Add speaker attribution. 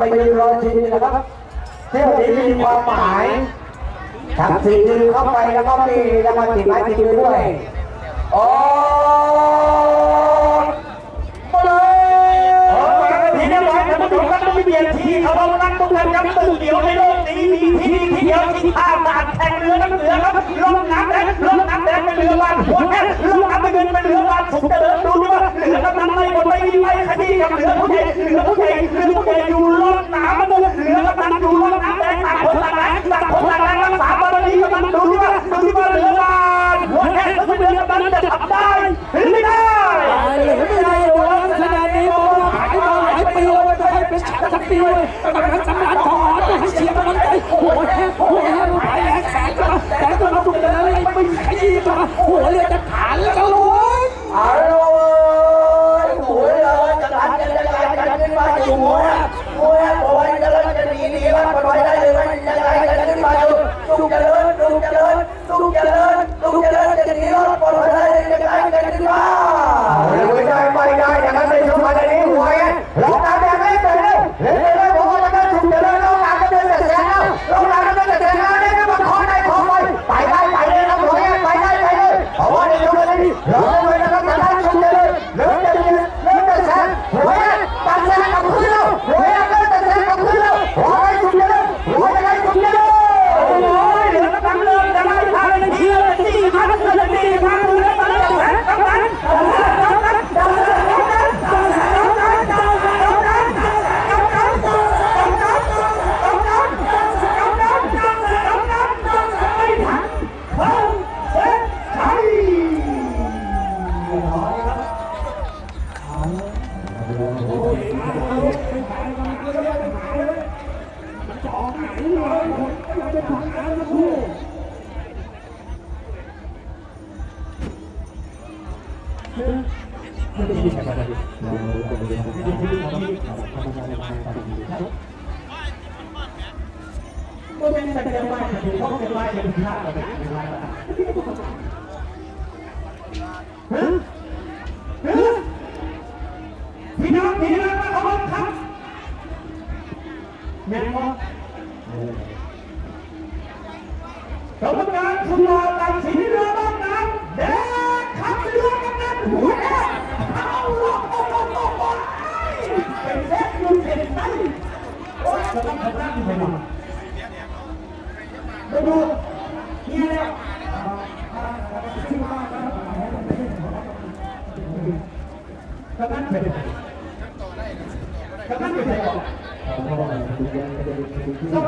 Speaker 1: ไปยืนรอชิงนะครับเที่ยวนี้มีความหมายทั้งสี่ยืนเข้าไปแล้วก็มีรางวัลติดไม้ติดมือด้วยโอ้มาเลย
Speaker 2: ออกมากันทีเรียบร้อยท่านผู้ชมครับต้องเปลี่ยนทีเขาเรารักทุกท่านครับตึกเดียวในโลกนี้มีที่ที่เดียวที่ท่าด่านแข่งเรือน้ำเหนือครับลงน้ำแดงลงน้ำแดงเป็นเรือบ้านหัวแค่ลงน้ำเงินเป็นเรือบ้านสุขเจริญดูดิว่าเรือกำนันไม่หมดไม่มีไม่คดีกับเรือผู้ใหญ่เรือผู้ใหญ่เรือผู้ใหญ่อยู่ลง จะ
Speaker 3: ให้เป็นแชมป์ทั้ยกำลังสำนันของหอนให้เชียร์กำลังใจหัวแหบหัวแห้หายแรงแสงก็มาแสงก็มาดุกเล
Speaker 1: ยไม่ขยี้ก็มาหัวเรือจะขาดแล พี่น้
Speaker 2: องพี่น้องมาขอบคุณครับแม่พ่อ กรรมการสุดหล่อตัดสินเรือบ้างน้ำแดงขับเรือกำนันหัวแดงเอาลงโอ้โหโอ้โหเป็นเซ็ตยุ่งเซ็ตไหนโอ้ยเราต้องทำหน้าที่ไปหน่อยมาดูเฮียแล้วกำนันเป็นกำนันเป็นใครก่อน